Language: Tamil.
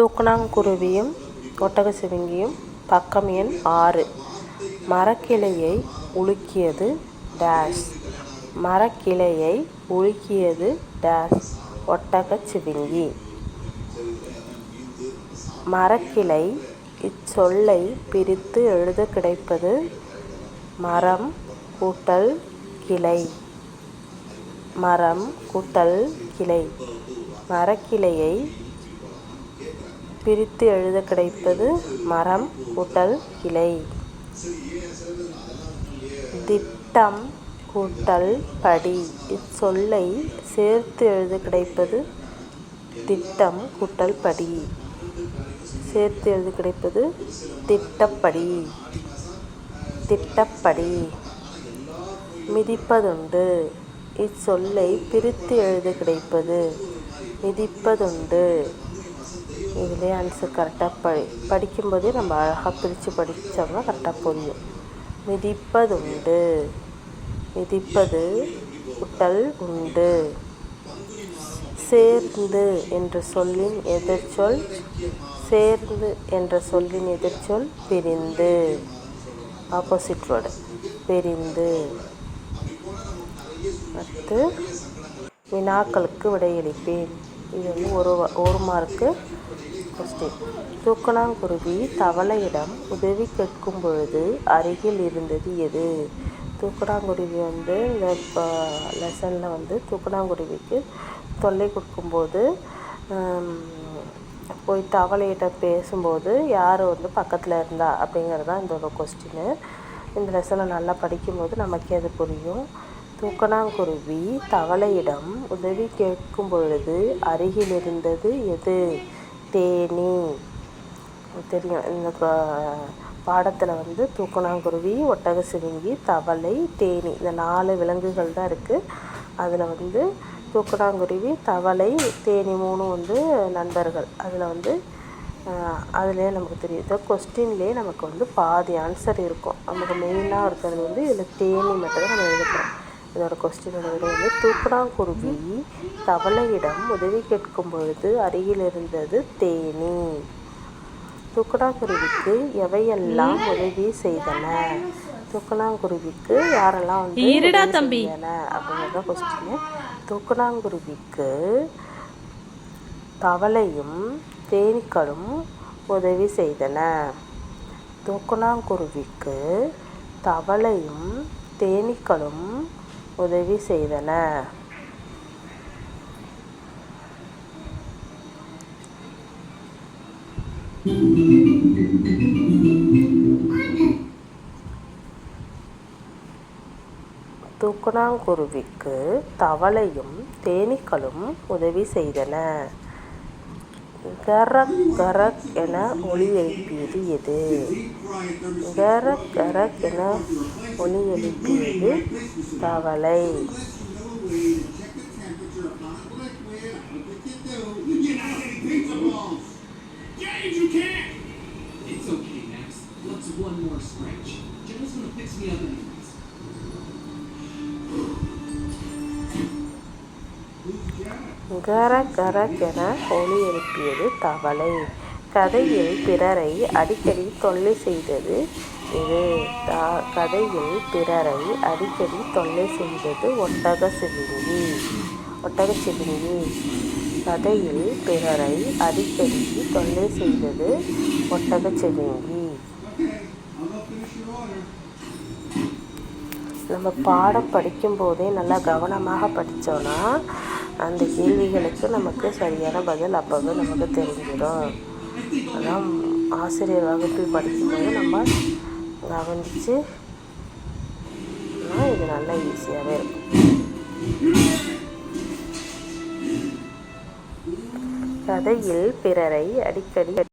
தூக்கணாங்குருவியும் ஒட்டகச்சிவிங்கியும் பக்கம் எண் ஆறு. மரக்கிளையை உலுக்கியது டேஷ் மரக்கிளையை உலுக்கியது டேஷ் ஒட்டகச்சிவிங்கி. மரக்கிளை இச்சொல்லை பிரித்து எழுதக் கிடைப்பது மரம் கூட்டல் கிளை. மரம் கூட்டல் கிளை. மரக்கிளையை பிரித்து எழுதக் கிடைப்பது மரம் கூட்டல் கிளை திட்டம் கூட்டல் படி. இச்சொல்லை சேர்த்து எழுதக் கிடைப்பது திட்டம் கூட்டல் படி. சேர்த்து எழுதக் கிடைப்பது திட்டப்படி. திட்டப்படி. மிதிப்பதுண்டு. இச்சொல்லை பிரித்து எழுதக் கிடைப்பது மிதிப்பதுண்டு. அதே ஆன்சர் கரெக்டாக படி படிக்கும்போதே நம்ம அழகாக பிரித்து படித்தோம்னா கரெக்டாக புரியும் மிதிப்பதுண்டு மிதிப்பது உட்டல் உண்டு சேர்ந்து என்ற சொல்லின் எதிர்ச்சொல் சேர்ந்து என்ற சொல்லின் எதிர்ச்சொல் பிரிந்து ஆப்போசிட் வேர்டு பிரிந்து அடுத்து வினாக்களுக்கு விடையளிப்பேன் இது வந்து ஒரு ஒரு மார்க்கு கொஸ்டின் தூக்கணாங்குருவி தவளையிடம் உதவி கேட்கும் பொழுது அருகில் இருந்தது எது? தூக்கணாங்குருவி வந்து இந்த லெசனில் வந்து தூக்கணாங்குருவிக்கு தொல்லை கொடுக்கும்போது போய் தவளையிட்ட பேசும்போது யார் வந்து பக்கத்தில் இருந்தா அப்படிங்கிறது தான் இதோட கொஸ்டின் இந்த லெசனை நல்லா படிக்கும்போது நமக்கே அது புரியும். தூக்கணாங்குருவி தவளையிடம் உதவி கேட்கும் பொழுது அருகில் இருந்தது எது? தேனி தெரியும் இந்த பாடத்தில் வந்து தூக்கணாங்குருவி ஒட்டகச்சிவிங்கி தவளை தேனி இந்த நாலு விலங்குகள் தான் இருக்குது அதில் வந்து தூக்கணாங்குருவி தவளை தேனி மூணும் வந்து நண்பர்கள். அதில் வந்து அதிலே நமக்கு தெரியும். இந்த கொஸ்டின்லேயே நமக்கு வந்து பாதி ஆன்சர் இருக்கும். நமக்கு மெயினாக இருக்கிறது வந்து இதில் தேனி மட்டும் தான் நம்ம எழுதுகிறோம் இதோட கொஸ்டினோட விட வந்து தூக்கணாங்குருவி தவளையிடம் உதவி கேட்கும் பொழுது அருகில் இருந்தது தேனி. தூக்கணாங்குருவிக்கு எவையெல்லாம் உதவி செய்தன? தூக்கணாங்குருவிக்கு யாரெல்லாம் வந்து உதவி செய்தன? அப்படிங்கிறத கொஸ்டின் தூக்கணாங்குருவிக்கு தவளையும் தேனீக்களும் உதவி செய்தன. தூக்கணாங்குருவிக்கு தவளையும் தேனீக்களும் உதவி செய்தன. தூக்கணாங்குருவிக்கு தவளையும் தேனீக்களும் உதவி செய்தன. கரக் கரக் என ஒலி எழுப்பியது எது? கரக் கரக் என ஒலி எழுப்பியது தவளை. கர கர scratch. ஒளி ஒலி எழுப்பியது தவளை. கதையில் பிறரை அடிக்கடி தொல்லை செய்தது இது. த கதையில் பிறரை அடிக்கடி தொல்லை செய்தது ஒட்டக சிவிங்கி ஒட்டக சிவிங்கி கதையில் பிறரை அடிக்கடி தொல்லை செய்தது ஒட்டக சிவிங்கி நம்ம பாடம் படிக்கும்போதே நல்லா கவனமாக படித்தோன்னா அந்த கேள்விகளுக்கு நமக்கு சரியான பதில் அப்போவே நமக்கு தெரிஞ்சிடும். அதான் ஆசிரியர் வகுப்பில் படிக்கும்போது நம்ம கவனித்து இது நல்லா ஈஸியாகவே இருக்கும். கதையில் பிறரை அடிக்கடி